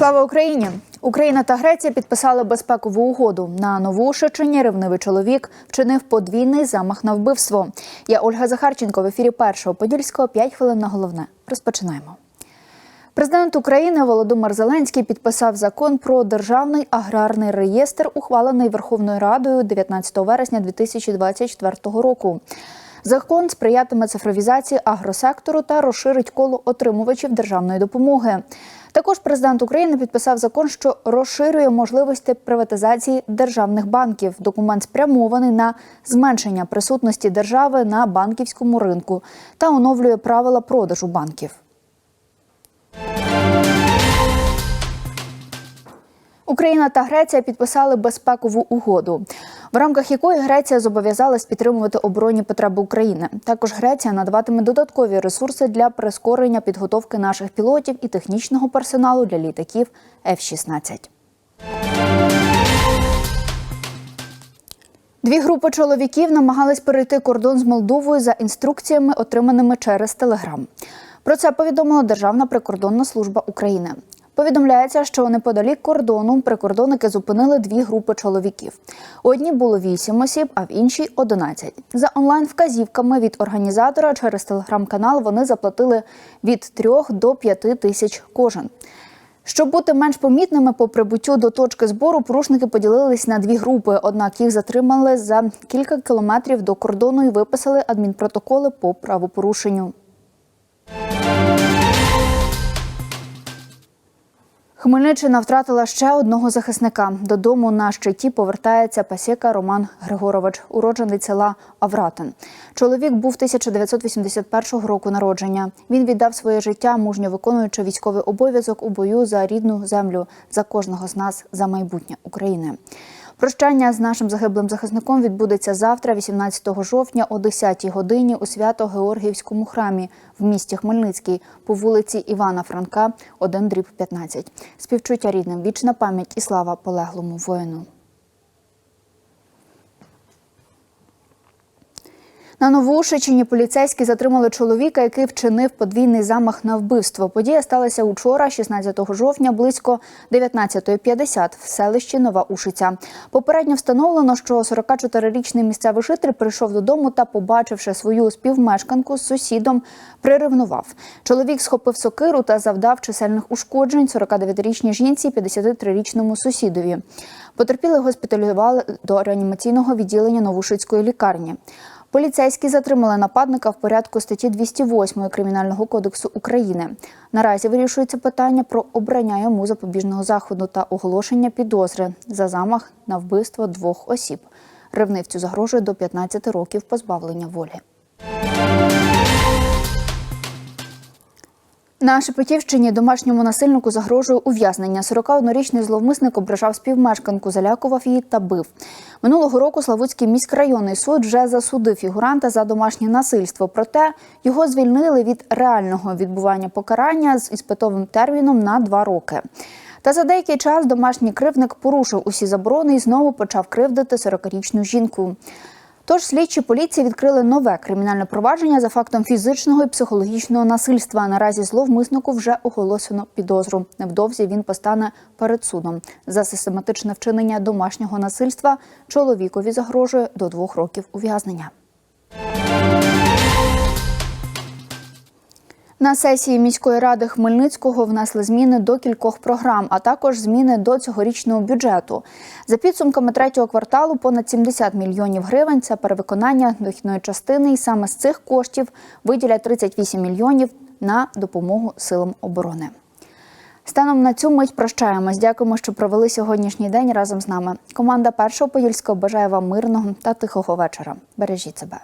Слава Україні! Україна та Греція підписали безпекову угоду. На Новоушичині ревнивий чоловік вчинив подвійний замах на вбивство. Я Ольга Захарченко в ефірі першого подільського 5 хвилин на головне. Розпочинаємо. Президент України Володимир Зеленський підписав закон про державний аграрний реєстр, ухвалений Верховною Радою 19 вересня 2024 року. Закон сприятиме цифровізації агросектору та розширить коло отримувачів державної допомоги. Також президент України підписав закон, що розширює можливості приватизації державних банків. Документ спрямований на зменшення присутності держави на банківському ринку та оновлює правила продажу банків. Україна та Греція підписали безпекову угоду, в рамках якої Греція зобов'язалась підтримувати оборонні потреби України. Також Греція надаватиме додаткові ресурси для прискорення підготовки наших пілотів і технічного персоналу для літаків F-16. Дві групи чоловіків намагались перейти кордон з Молдовою за інструкціями, отриманими через Телеграм. Про це повідомила Державна прикордонна служба України. Повідомляється, що неподалік кордону прикордонники зупинили дві групи чоловіків. У одній було вісім осіб, а в іншій 11. За онлайн-вказівками від організатора через телеграм-канал вони заплатили від 3 до 5 тисяч кожен. Щоб бути менш помітними по прибуттю до точки збору, порушники поділились на дві групи. Однак їх затримали за кілька кілометрів до кордону і виписали адмінпротоколи по правопорушенню. Хмельниччина втратила ще одного захисника. Додому на щиті повертається пасіка Роман Григорович, уроджений села Авратин. Чоловік був 1981 року народження. Він віддав своє життя, мужньо виконуючи військовий обов'язок у бою за рідну землю, за кожного з нас, за майбутнє України. Прощання з нашим загиблим захисником відбудеться завтра, 18 жовтня, о 10 годині у Свято-Георгіївському храмі в місті Хмельницький по вулиці Івана Франка, 1 дріб 15. Співчуття рідним, вічна пам'ять і слава полеглому воїну. На Новоушичині поліцейські затримали чоловіка, який вчинив подвійний замах на вбивство. Подія сталася учора, 16 жовтня, близько 19.50 в селищі Нова Ушиця. Попередньо встановлено, що 44-річний місцевий житель прийшов додому та, побачивши свою співмешканку з сусідом, приревнував. Чоловік схопив сокиру та завдав чисельних ушкоджень 49-річній жінці, і 53-річному сусідові. Потерпіли госпіталізували до реанімаційного відділення Новушицької лікарні. Поліцейські затримали нападника в порядку статті 208 Кримінального кодексу України. Наразі вирішується питання про обрання йому запобіжного заходу та оголошення підозри за замах на вбивство двох осіб. Ревнивцю загрожує до 15 років позбавлення волі. На Шепетівщині домашньому насильнику загрожує ув'язнення. 41-річний зловмисник ображав співмешканку, залякував її та бив. Минулого року Славутський міськрайонний суд вже засудив фігуранта за домашнє насильство. Проте його звільнили від реального відбування покарання з іспитовим терміном на два роки. Та за деякий час домашній кривник порушив усі заборони і знову почав кривдити 40-річну жінку. Тож слідчі поліції відкрили нове кримінальне провадження за фактом фізичного і психологічного насильства. Наразі зловмиснику вже оголосено підозру. Невдовзі він постане перед судом. За систематичне вчинення домашнього насильства чоловікові загрожує до двох років ув'язнення. На сесії міської ради Хмельницького внесли зміни до кількох програм, а також зміни до цьогорічного бюджету. За підсумками третього кварталу, понад 70 мільйонів гривень це перевиконання дохідної частини, і саме з цих коштів виділять 38 мільйонів на допомогу силам оборони. Станом на цю мить прощаємось. Дякуємо, що провели сьогоднішній день разом з нами. Команда першого подільського бажає вам мирного та тихого вечора. Бережіть себе.